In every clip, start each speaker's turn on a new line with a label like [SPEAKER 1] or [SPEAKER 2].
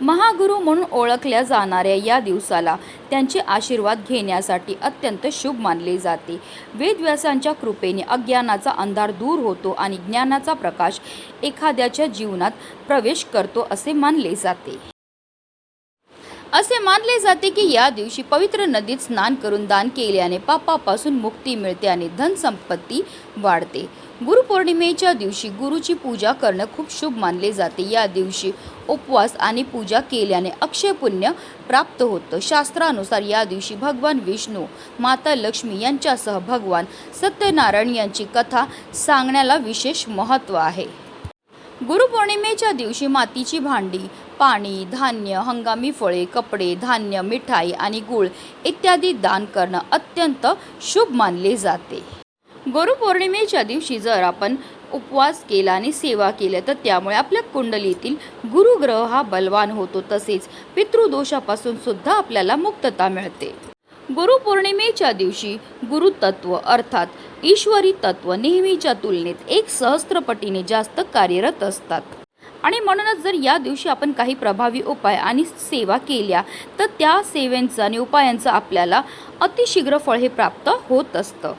[SPEAKER 1] महागुरु म्हणून ओळखल्या जाणाऱ्या या दिवसाला त्यांचे आशीर्वाद घेण्यासाठी अत्यंत शुभ मानले जाते. वेदव्यासांच्या कृपेने अज्ञानाचा अंधार दूर होतो आणि ज्ञानाचा प्रकाश एखाद्याच्या जीवनात प्रवेश करतो असे मानले जाते. असे मानले जाते की या दिवशी पवित्र नदीत स्नान करून दान केल्याने पापापासून मुक्ती मिळते आणि धनसंपत्ती वाढते. गुरुपौर्णिमेच्या दिवशी गुरुची पूजा करणं खूप शुभ मानले जाते. या दिवशी उपवास आणि पूजा केल्याने अक्षय पुण्य प्राप्त होतं. शास्त्रानुसार या दिवशी भगवान विष्णू माता लक्ष्मी यांच्यासह भगवान सत्यनारायण यांची कथा सांगण्याला विशेष महत्त्व आहे. गुरुपौर्णिमेच्या दिवशी मातीची भांडी पाणी धान्य हंगामी फळे कपडे धान्य मिठाई आणि गूळ इत्यादी दान करणं अत्यंत शुभ मानले जाते. गुरुपौर्णिमेच्या दिवशी जर आपण उपवास केला आणि सेवा केल्या तर त्यामुळे आपल्या कुंडलीतील गुरुग्रह हा बलवान होतो. तसेच पितृदोषापासून सुद्धा आपल्याला मुक्तता मिळते. गुरुपौर्णिमेच्या दिवशी गुरुतत्व अर्थात ईश्वरी तत्व नेहमीच्या तुलनेत एक सहस्त्रपटीने जास्त कार्यरत असतात. आणि म्हणूनच जर या दिवशी आपण काही प्रभावी उपाय आणि सेवा केल्या तर त्या सेवेंचं आणि उपायांचं आपल्याला अतिशीघ्र फळ हे प्राप्त होत असतं.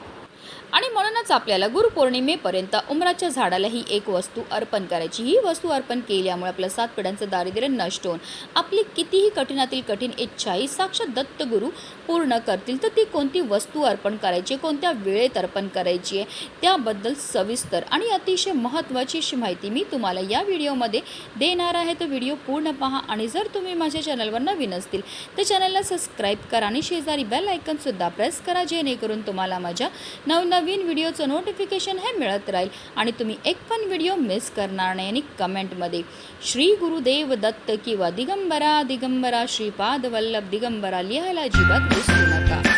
[SPEAKER 1] आणि म्हणूनच आपल्याला गुरुपौर्णिमेपर्यंत उमराच्या झाडाला ही एक वस्तू अर्पण करायची. ही वस्तू अर्पण केल्यामुळे आपलं सात पिढ्यांचं दारिद्र्य नष्ट होऊन आपली कितीही कठीणातील कठीण इच्छा ही साक्षात दत्त गुरु पूर्ण करतील. तर ती कोणती वस्तू अर्पण करायची? कोणत्या वेळेत अर्पण करायची आहे? त्याबद्दल सविस्तर आणि अतिशय महत्त्वाची अशी माहिती मी तुम्हाला या व्हिडिओमध्ये देणार आहे. तर व्हिडिओ पूर्ण पहा आणि जर तुम्ही माझ्या चॅनलवर नवीन असतील तर चॅनलला सबस्क्राईब करा आणि शेजारी बेल आयकनसुद्धा प्रेस करा जेणेकरून तुम्हाला माझ्या नवनवीन नवीन व्हिडिओचं नोटिफिकेशन हे मिळत राहील आणि तुम्ही एक पण व्हिडिओ मिस करणार नाही आणि कमेंटमध्ये श्री गुरुदेव दत्त किंवा दिगंबरा दिगंबरा श्रीपाद वल्लभ दिगंबरा लिहायला अजिबात विसरू नका.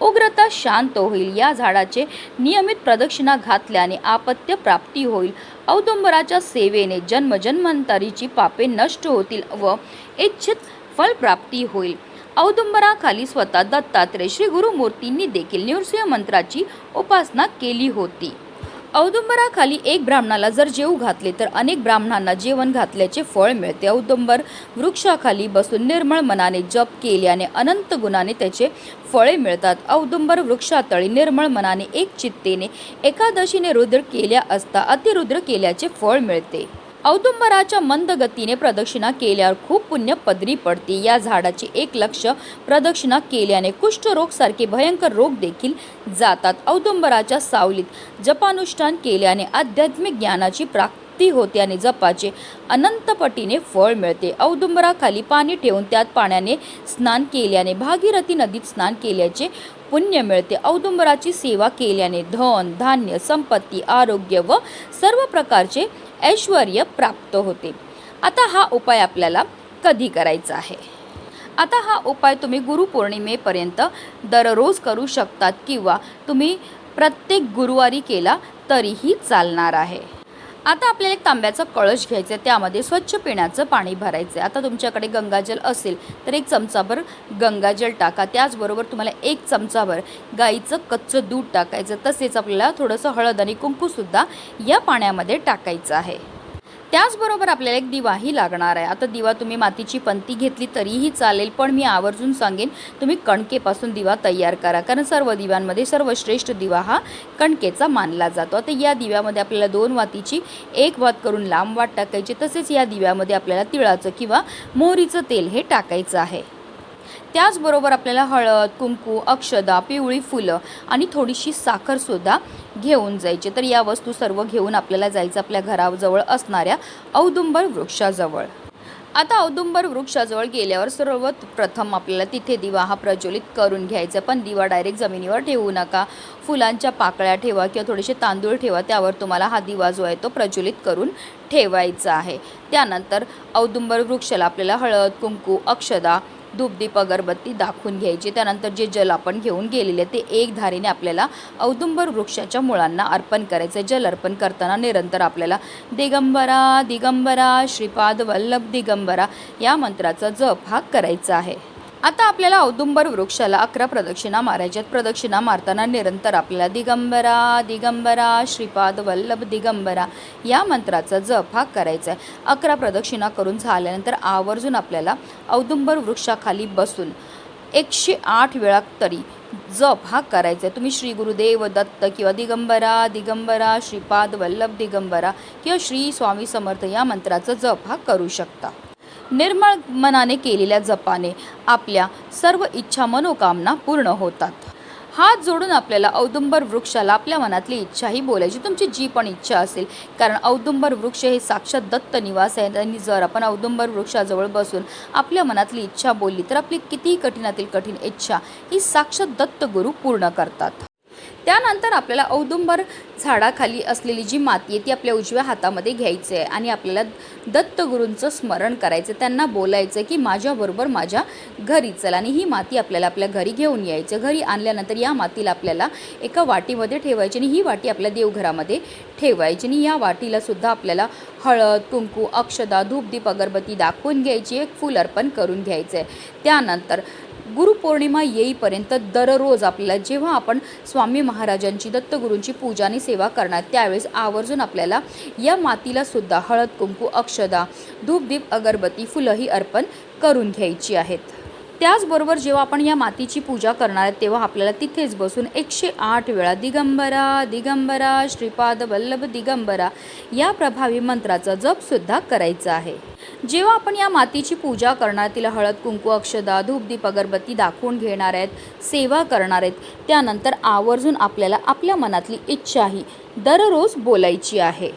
[SPEAKER 1] उग्रता शांत होईल. या झाडाचे नियमित प्रदक्षिणा घातल्याने आपत्य प्राप्ती होईल. औदुंबराच्या सेवेने जन्मजन्मांतरीची पापे नष्ट होतील व इच्छित फलप्राप्ती होईल. औदुंबराखाली स्वतः दत्तात्रय श्री गुरुमूर्तींनी देखील नृसिंह मंत्राची उपासना केली होती. औदुंबराखाली एक ब्राह्मणाला जर जेव घातले तर अनेक ब्राह्मणांना जेवण घातल्याचे फळ मिळते. औदुंबर वृक्षाखाली बसून निर्मळ मनाने जप केल्याने अनंत गुणाने त्याचे फळे मिळतात. औदुंबर वृक्षातळी निर्मळ मनाने एक चित्तेने एकादशीने रुद्र केल्या असता अतिरुद्र केल्याचे फळ मिळते. औदुंबराच्या मंद गतीने प्रदक्षिणा केल्यावर खूप पुण्य पदरी पडते. या झाडाचे एक लक्ष प्रदक्षिणा केल्याने कुष्ठरोग सारखे भयंकर रोग देखील जातात. औदुंबराच्या सावलीत जपानुष्ठान केल्याने आध्यात्मिक ज्ञानाची प्राप्ती होते आणि जपाचे अनंतपटीने फळ मिळते. औदुंबराखाली पाणी ठेवून त्यात पाण्याने स्नान केल्याने भागीरथी नदीत स्नान केल्याचे पुण्य मिळते. औदुंबराची सेवा केल्याने धन धान्य संपत्ती आरोग्य व सर्व प्रकारचे ऐश्वर प्राप्त होते. आता हा उपाय आपल्याला कधी करायचा आहे? आता हा उपाय तुम्ही गुरुपौर्णिमेपर्यंत दररोज करू शकतात किंवा तुम्ही प्रत्येक गुरुवारी केला तरीही चालणार आहे. आता आपल्याला एक तांब्याचा कळश घ्यायचा आहे त्यामध्ये स्वच्छ पिण्याचं पाणी भरायचं आहे आता तुमच्याकडे गंगाजल असेल तर एक चमचाभर गंगाजल टाका. त्याचबरोबर तुम्हाला एक चमचाभर गाईचं कच्चं दूध टाकायचं. तसेच आपल्याला थोडंसं हळद आणि कुंकूसुद्धा या पाण्यामध्ये टाकायचं आहे. त्याचबरोबर आपल्याला एक दिवाही लागणार आहे. आता दिवा तुम्ही मातीची पंती घेतली तरीही चालेल पण मी आवर्जून सांगेन तुम्ही कणकेपासून दिवा तयार करा. कारण सर्व दिव्यांमध्ये सर्वश्रेष्ठ दिवा हा कणकेचा मानला जातो. आता या दिव्यामध्ये आपल्याला दोन वातीची एक वात करून लांब वात टाकायची तसेच या दिव्यामध्ये आपल्याला तिळाचं किंवा मोहरीचं तेल हे टाकायचं आहे. त्याचबरोबर आपल्याला हळद कुंकू अक्षदा पिवळी फुलं आणि थोडीशी साखरसुद्धा घेऊन जायची. तर या वस्तू सर्व घेऊन आपल्याला जायचं आपल्या घराजवळ असणाऱ्या औदुंबर वृक्षाजवळ. आता औदुंबर वृक्षाजवळ गेल्यावर सर्वात प्रथम आपल्याला तिथे दिवा हा प्रज्वलित करून घ्यायचा. पण दिवा डायरेक्ट जमिनीवर ठेवू नका. फुलांच्या पाकळ्या ठेवा किंवा थोडेसे तांदूळ ठेवा त्यावर तुम्हाला हा दिवा जो आहे तो प्रज्वलित करून ठेवायचा आहे. त्यानंतर औदुंबर वृक्षाला आपल्याला हळद कुंकू अक्षदा धूपदीप अगरबत्ती दाखवून घ्यायची. त्यानंतर जे जल आपण घेऊन गेलेले ते एक धारीने आपल्याला औदुंबर वृक्षाच्या मुळांना अर्पण करायचं जल अर्पण करताना निरंतर आपल्याला दिगंबरा दिगंबरा श्रीपाद वल्लभ दिगंबरा या मंत्राचा जप हा करायचा आहे. आता आपल्याला औदुंबर वृक्षाला अकरा प्रदक्षिणा मारायच्यात प्रदक्षिणा मारताना निरंतर आपल्याला दिगंबरा दिगंबरा श्रीपाद वल्लभ दिगंबरा या मंत्राचा जप हा करायचा आहे. अकरा प्रदक्षिणा करून झाल्यानंतर आवर्जून आपल्याला औदुंबर वृक्षाखाली बसून एकशे आठ वेळा तरी जप हा करायचा आहे. तुम्ही श्री गुरुदेव दत्त किंवा दिगंबरा दिगंबरा श्रीपाद वल्लभ दिगंबरा किंवा श्री स्वामी समर्थ या मंत्राचा जप हा करू शकता. निर्मळ मनाने केलेल्या जपाने आपल्या सर्व इच्छा मनोकामना पूर्ण होतात. हात जोडून आपल्याला औदुंबर वृक्षाला आपल्या मनातली इच्छाही बोलायची तुमची जी पण इच्छा असेल. कारण औदुंबर वृक्ष हे साक्षात दत्त निवास आहे. आणि जर आपण औदुंबर वृक्षाजवळ बसून आपल्या मनातली इच्छा बोलली तर आपली कितीही कठीणातील कठीण इच्छा ही साक्षात दत्त गुरु पूर्ण करतात. त्यानंतर आपल्याला औदुंबर झाडाखाली असलेली जी माती आहे ती आपल्या उजव्या हातामध्ये घ्यायची आहे आणि आपल्याला दत्तगुरूंचं स्मरण करायचं त्यांना बोलायचं की माझ्याबरोबर माझ्या घरी चल आणि ही माती आपल्याला आपल्या घरी घेऊन यायचं घरी आणल्यानंतर या मातीला आपल्याला एका वाटीमध्ये ठेवायची आणि ही वाटी आपल्या देवघरामध्ये ठेवायची आणि या वाटीला सुद्धा आपल्याला हळद कुंकू अक्षदा धूपदीप अगरबत्ती दाखवून घ्यायची एक फूल अर्पण करून घ्यायचं आहे. त्यानंतर गुरुपौर्णिमा येईपर्यंत दररोज आपल्याला जेव्हा आपण स्वामी महाराजांची दत्तगुरूंची पूजा आणि सेवा करणार त्यावेळेस आवर्जून आपल्याला या मातीला सुद्धा हळद कुंकू अक्षदा धूपदीप अगरबत्ती फुलंही अर्पण करून घ्यायची आहेत. त्याचबरोबर जेव्हा आपण या मातीची पूजा करणार आहे तेव्हा आपल्याला तिथेच बसून एकशे आठ वेळा दिगंबरा दिगंबरा श्रीपाद वल्लभ दिगंबरा या प्रभावी मंत्राचा जपसुद्धा करायचा आहे. जेव्हा आपण या मातीची पूजा करणार तिला हळद कुंकू अक्षदा धूपदीप अगरबत्ती दाखवून घेणार आहेत सेवा करणार आहेत त्यानंतर आवर्जून आपल्याला आपल्या मनातली इच्छाही दररोज बोलायची आहे.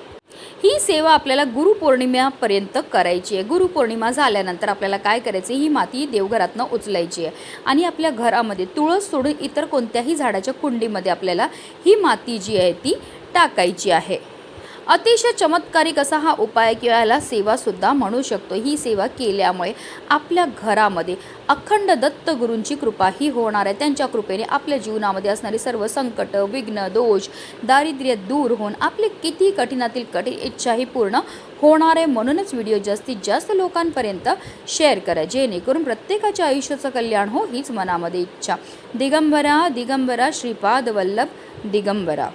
[SPEAKER 1] ही सेवा आपल्याला गुरुपौर्णिमेपर्यंत करायची आहे. गुरुपौर्णिमा झाल्यानंतर आपल्याला काय करायचं ही माती देवघरातनं उचलायची आहे. आणि आपल्या घरामध्ये तुळस सोडून इतर कोणत्याही झाडाच्या कुंडीमध्ये आपल्याला ही माती जी आहे ती टाकायची आहे. अतिशय चमत्कारिक असा हा उपाय किंवा याला सेवासुद्धा म्हणू शकतो. ही सेवा केल्यामुळे आपल्या घरामध्ये अखंड दत्तगुरूंची कृपा ही होणार आहे. त्यांच्या कृपेने आपल्या जीवनामध्ये असणारी सर्व संकट विघ्न दोष दारिद्र्य दूर होऊन आपले किती कठीणातील कठीण इच्छाही पूर्ण होणार आहे. म्हणूनच व्हिडिओ जास्तीत जास्त लोकांपर्यंत शेअर करा. जेणेकरून प्रत्येकाच्या आयुष्याचं कल्याण हो हीच मनामध्ये इच्छा. दिगंबरा दिगंबरा श्रीपाद वल्लभ दिगंबरा.